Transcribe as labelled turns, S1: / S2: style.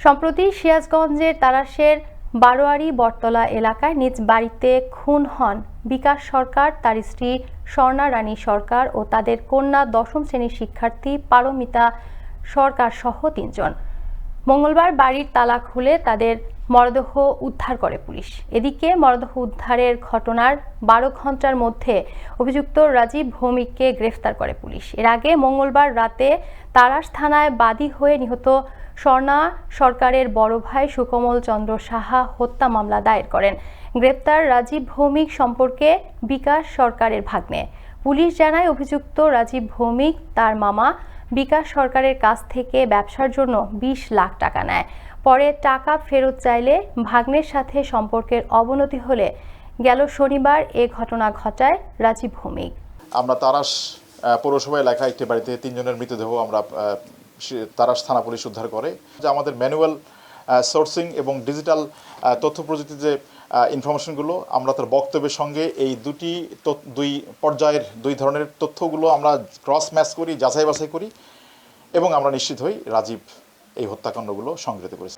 S1: সম্প্রতি সিরাজগঞ্জের তারাশের বারোয়ারি বটতলা এলাকায় নিজ বাড়িতে খুন হন বিকাশ সরকার, তার স্ত্রী স্বর্ণা রানী সরকার ও তাদের কন্যা দশম শ্রেণির শিক্ষার্থী পারমিতা সরকার সহ তিনজন। মঙ্গলবার বাড়ির তালা খুলে তাদের মরদেহ উদ্ধার করে পুলিশ। এদিকে মরদেহ উদ্ধারের ঘটনার বারো ঘণ্টার মধ্যে অভিযুক্ত রাজীব ভৌমিককে গ্রেফতার করে পুলিশ। এর আগে মঙ্গলবার রাতে তারাস থানায় বাদী হয়ে নিহত স্বর্ণা সরকারের বড় ভাই সুকমল চন্দ্র সাহা হত্যা মামলা দায়ের করেন। গ্রেপ্তার রাজীব ভৌমিক সম্পর্কে বিকাশ সরকারের ভাগ্নে। পুলিশ জানায়, অভিযুক্ত রাজীব ভৌমিক তার মামা বিকাশ সরকারের কাছ থেকে ব্যবসার জন্য বিশ লাখ টাকা নেয়। পরে টাকা ফেরত চাইলে ভাগ্নের সাথে সম্পর্কের অবনতি হলে গেল শনিবার এ ঘটনা ঘটায় রাজীব ভৌমিক।
S2: আমরা তারাস পৌরসভায় লেখা একটি বাড়িতে তিনজনের মৃতদেহ আমরা তারাস থানা পুলিশ উদ্ধার করে। যে আমাদের ম্যানুয়াল সোর্সিং এবং ডিজিটাল তথ্য প্রযুক্তির যে ইনফরমেশনগুলো, আমরা তার বক্তব্যের সঙ্গে এই দুটি দুই পর্যায়ের, দুই ধরনের তথ্যগুলো আমরা ক্রস ম্যাচ করি যাচাই বাছাই করি এবং আমরা নিশ্চিত হই রাজীব এই হত্যাকাণ্ডগুলো সংগৃহীত করেছি।